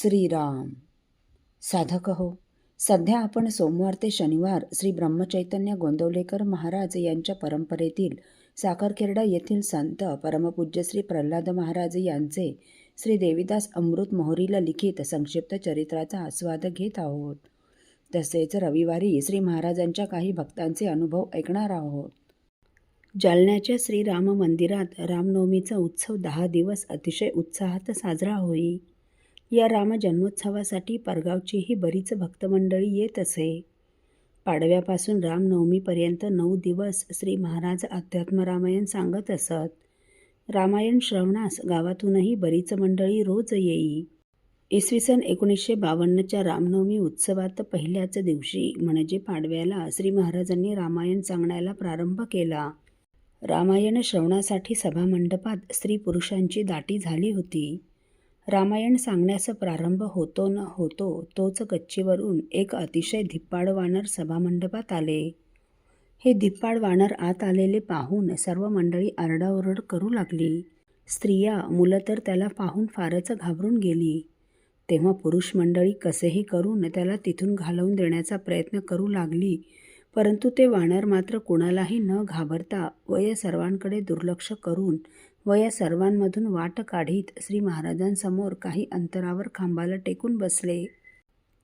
श्रीराम। साधक हो सध्या आपण सोमवार ते शनिवार श्री ब्रह्मचैतन्य गोंदवलेकर महाराज यांच्या परंपरेतील साखरखेर्डा येथील संत परमपूज्य श्री प्रल्हाद महाराज यांचे श्री देवीदास अमृत मोहरीला लिखित संक्षिप्त चरित्राचा आस्वाद घेत आहोत. तसेच रविवारी श्री महाराजांच्या काही भक्तांचे अनुभव ऐकणार आहोत. जालन्याच्या श्रीराम मंदिरात रामनवमीचा उत्सव दहा दिवस अतिशय उत्साहात साजरा होई. या राम जन्मोत्सवासाठी परगावचीही बरीच भक्तमंडळी येत असे. पाडव्यापासून रामनवमीपर्यंत नऊ दिवस श्री महाराज अध्यात्म रामायण सांगत असत. रामायण श्रवणास गावातूनही बरीच मंडळी रोज येई. इसवी सन एकोणीसशे बावन्नच्या रामनवमी उत्सवात पहिल्याच दिवशी म्हणजे पाडव्याला श्री महाराजांनी रामायण सांगण्याला प्रारंभ केला. रामायण श्रवणासाठी सभामंडपात स्त्री पुरुषांची दाटी झाली होती. रामायण सांगण्यास प्रारंभ होतो न होतो तोच गच्चीवरून एक अतिशय धिप्पाड वानर सभामंडपात आले. हे धिप्पाड वानर आत आलेले पाहून सर्व मंडळी आरडाओरड करू लागली. स्त्रिया मुलं तर त्याला पाहून फारच घाबरून गेली. तेव्हा पुरुष मंडळी कसेही करून त्याला तिथून घालवून देण्याचा प्रयत्न करू लागली परंतु ते वानर मात्र कुणालाही न घाबरता व या सर्वांकडे दुर्लक्ष करून व या सर्वांमधून वाट काढीत श्री महाराजांसमोर काही अंतरावर खांबाला टेकून बसले.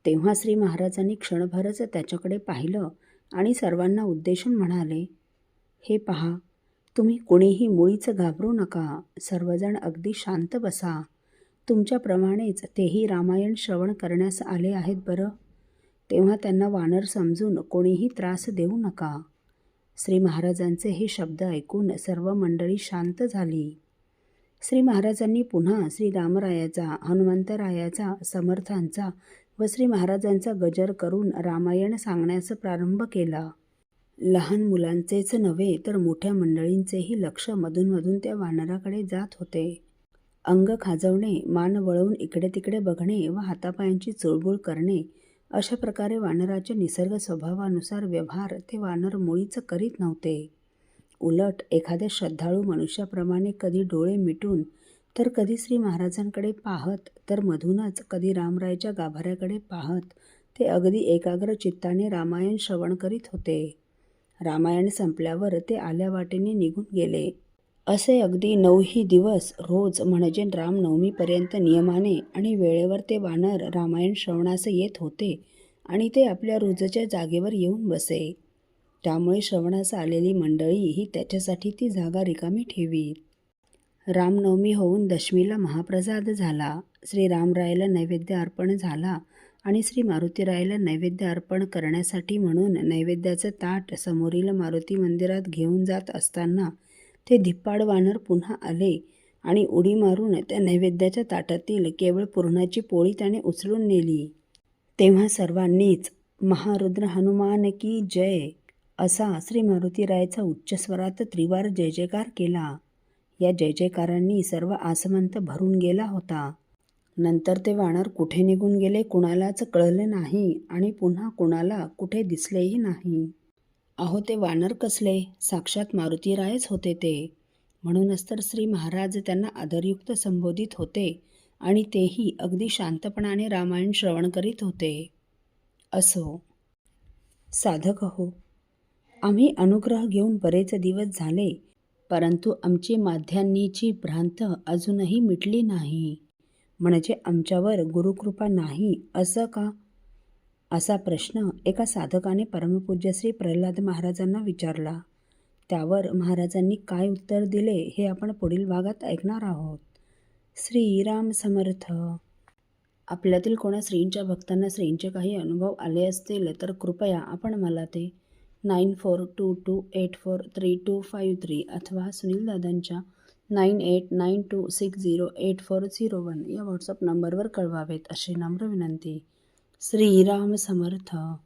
तेव्हा श्री महाराजांनी क्षणभरच त्याच्याकडे पाहिलं आणि सर्वांना उद्देशून म्हणाले हे पहा तुम्ही कुणीही मुळीच घाबरू नका. सर्वजण अगदी शांत बसा. तुमच्याप्रमाणेच तेही रामायण श्रवण करण्यास आले आहेत बरं. तेव्हा त्यांना वानर समजून कोणीही त्रास देऊ नका. श्री महाराजांचे हे शब्द ऐकून सर्व मंडळी शांत झाली. श्री महाराजांनी पुन्हा श्री रामरायाचा हनुमंतरायाचा समर्थांचा व श्री महाराजांचा गजर करून रामायण सांगण्यास प्रारंभ केला. लहान मुलांचेच नव्हे तर मोठ्या मंडळींचेही लक्ष मधूनमधून त्या वानराकडे जात होते. अंग खाजवणे मान वळवून इकडे तिकडे बघणे व हातापायांची चुळबुळ करणे अशा प्रकारे वानराच्या निसर्ग स्वभावानुसार व्यवहार ते वानर मुळीच करीत नव्हते. उलट एखाद्या श्रद्धाळू मनुष्याप्रमाणे कधी डोळे मिटून तर कधी श्री महाराजांकडे पाहत तर मधूनच कधी रामरायच्या गाभाऱ्याकडे पाहत ते अगदी एकाग्र चित्ताने रामायण श्रवण करीत होते. रामायण संपल्यावर ते आल्या वाटेने निघून गेले. असे अगदी नऊही दिवस रोज म्हणजे रामनवमीपर्यंत नियमाने आणि वेळेवर ते वानर रामायण श्रवणास येत होते आणि ते आपल्या रोजच्या जागेवर येऊन बसे. त्यामुळे श्रवणास आलेली मंडळी ही त्याच्यासाठी ती जागा रिकामी ठेवीत. रामनवमी होऊन दशमीला महाप्रसाद झाला. श्री रामरायला नैवेद्य अर्पण झाला आणि श्री मारुतीरायला नैवेद्य अर्पण करण्यासाठी म्हणून नैवेद्याचं ताट समोरील मारुती मंदिरात घेऊन जात असताना ते धिप्पाड वानर पुन्हा आले आणि उडी मारून त्या नैवेद्याच्या ताटातील केवळ पूर्णाची पोळी त्याने उचलून नेली. तेव्हा सर्वांनीच महारुद्र हनुमान की जय असा श्री मारुती रायचा उच्चस्वरात त्रिवार जय जयकार केला. या जय जयकारांनी सर्व आसमंत भरून गेला होता. नंतर ते वानर कुठे निघून गेले कुणालाच कळले नाही आणि पुन्हा कुणाला कुठे दिसलेही नाही. अहो ते वानर कसले? साक्षात मारुतीरायच होते ते. म्हणूनच तर श्री महाराज त्यांना आदरयुक्त संबोधित होते आणि तेही अगदी शांतपणाने रामायण श्रवण करीत होते. असो. साधक हो आम्ही अनुग्रह घेऊन बरेच दिवस झाले परंतु आमची माध्यान्नीची भ्रांत अजूनही मिटली नाही. म्हणजे आमच्यावर गुरुकृपा नाही असं का? असा प्रश्न एका साधकाने परमपूज्य श्री प्रल्हाद महाराजांना विचारला. त्यावर महाराजांनी काय उत्तर दिले हे आपण पुढील भागात ऐकणार आहोत. श्रीराम समर्थ. आपल्यातील कोणा श्रींच्या भक्तांना श्रींचे काही अनुभव आले असतील तर कृपया आपण मला ते nine four two two eight four three two five three अथवा सुनील दादांच्या nine eight nine two six zero eight four zero one या व्हॉट्सअप नंबरवर कळवावेत अशी नम्र विनंती. श्रीराम समर्थ।